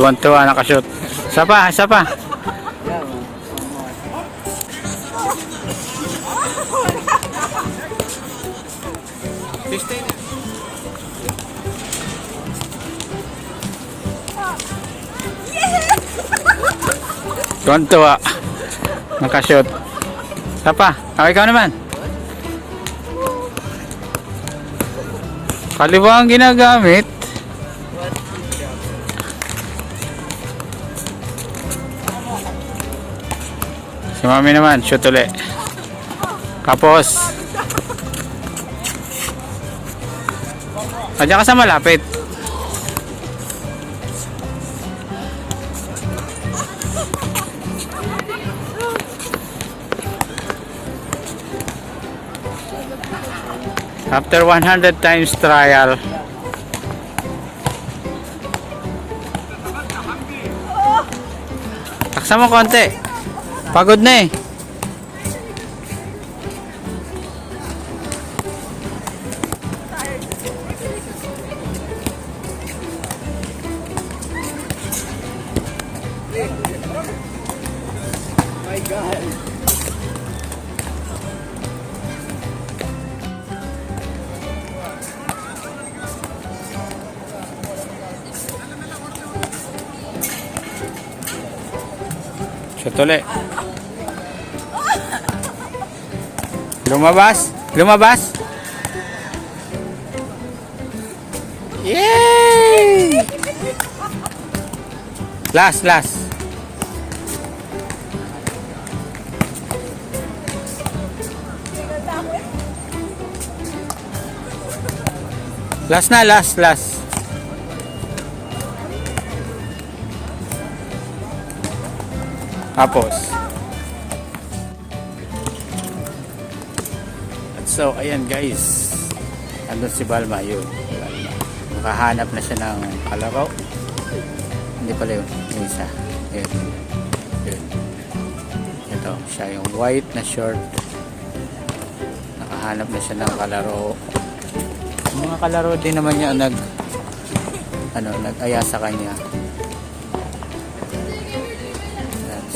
Tuwan-tuwa nakashoot. Isa pa, isa pa. Tuwan-tuwa. Nakashoot. Isa pa. Ah, ikaw naman. Kaliwa ang ginagamit. Si mami naman, shoot uli. Kapos. Andiyan ka sa malapit. After 100 times trial, taksa mo konti. Pagod na eh. Shoot uli. Lumabas? Lumabas? Yay! Last, last. Last na, last, last. Tapos. At so, ayan guys. Andun si Balma yun. Nakahanap na siya ng kalaro. Hindi pala yun. Yung isa. Yun. Yun. Ito. Siya yung white na short. Nakahanap na siya ng kalaro. Yung mga kalaro din naman niya nag ano, nag-aya sa kanya.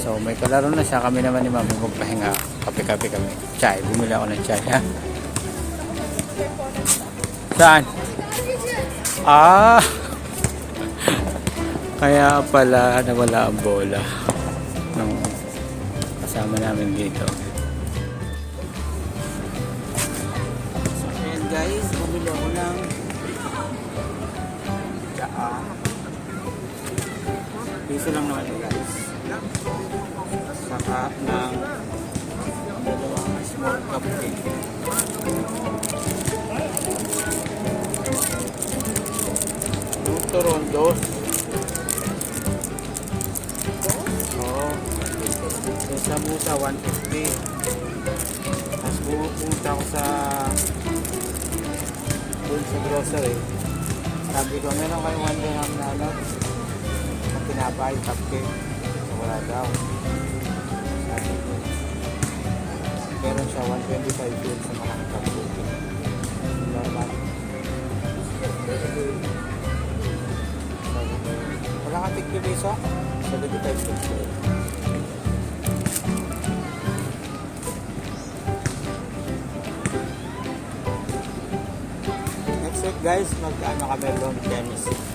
So may kalaro na siya. Kami naman ni Mami magpahinga. Kape-kape kami. Chai. Bumili ako ng chai. Ha? Saan? Ah! Kaya pala nawala ang bola nung kasama namin dito. So ayan guys, bumili ako ng. Piso lang naman guys. Saka ng dalawang small cupcake. Yung Torondos. Oo. Yung samusa, 150. Tapos pumunta ako sa doon sa grocery. Sabi ko, meron kayong one dirham na ano? Na pinapay, cupcake. So, wala daw. Sabi ko, meron siya 125 yun sa mga cupcake. Normal. Sabi ko, wala ka tigpi piso? 75 piso. Next week guys, mag-ano kami doon, tennis.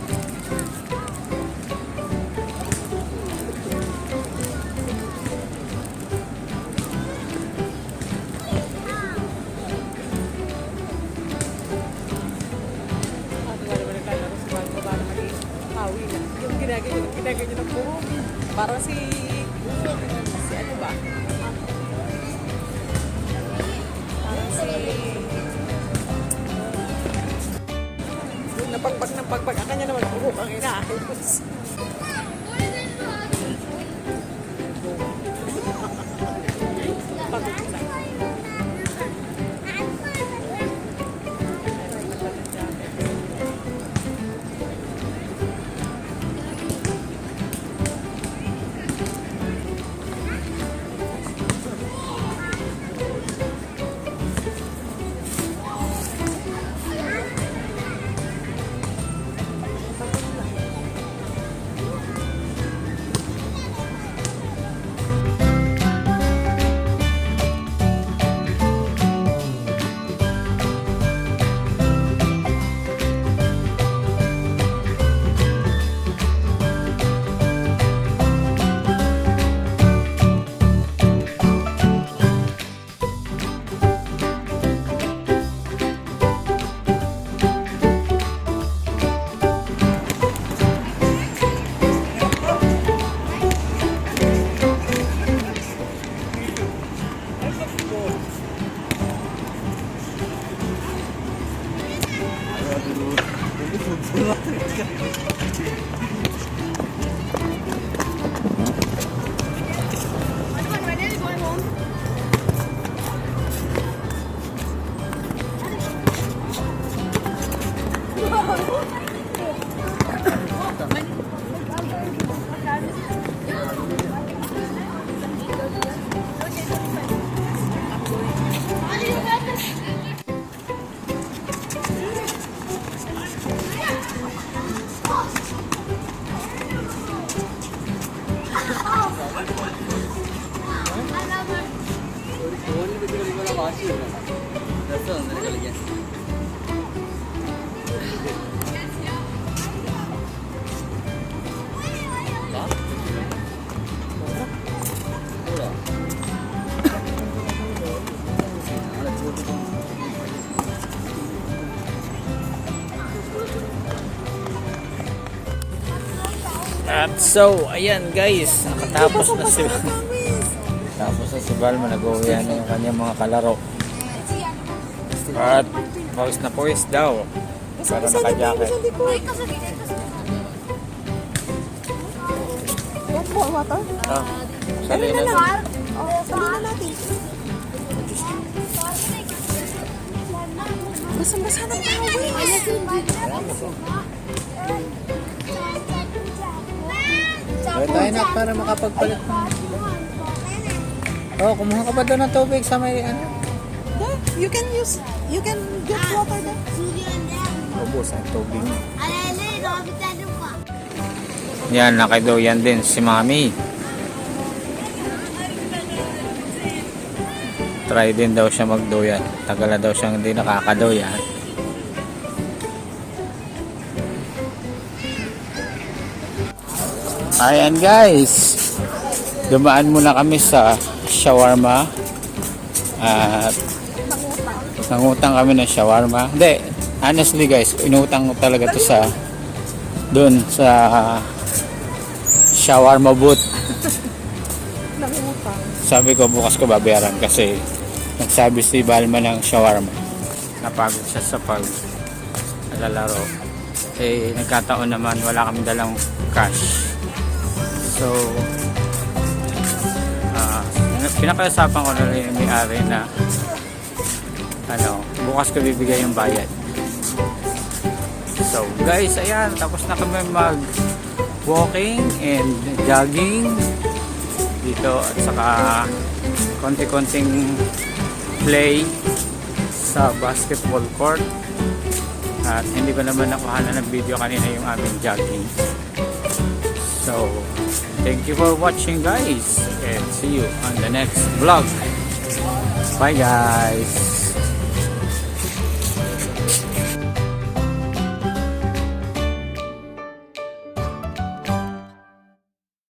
Puro. Parang si... Si ano ba? Parang si... Napagpag ng pagpag. Ang kanya naman, buhok ang inaayos. At so, ayan guys, nakatapos na si Tapos na si Balma, nag-uwi na yung kanyang mga kalaro. At pawis na pawis daw. Pero naka-jacket. Yan po, water. Ah, sali na lang. Sabihin na natin. Basang-basa ng tawin. Kaya tayo na para makapagpalit ng... Oh, kumuha ka ba doon ng tubig sa may ano? You can use, you can get water there. Ubus ang tubig. Yan, nakidoyan din si Mami. Try din daw siya magdoyan. Tagal na daw siyang hindi nakakadoyan. Ayan guys. Dumaan muna kami sa shawarma. At nangutang kami ng shawarma. Hindi, honestly guys, inutang talaga to sa doon sa shawarma booth. Sabi ko bukas ko babayaran kasi nagsabi si Balma ng shawarma. Napagod siya sa pag lalaro. Eh, nagkataon naman wala kami dalang cash. So, ah pinakausapan ko na rin yung may-ari na ano, bukas ko bibigay yung bayad. So, guys, ayan, tapos na kami mag walking and jogging dito at saka konti-konting play sa basketball court at hindi ko naman nakuha ng video kanina yung aming jogging so thank you for watching guys and see you on the next vlog. Bye guys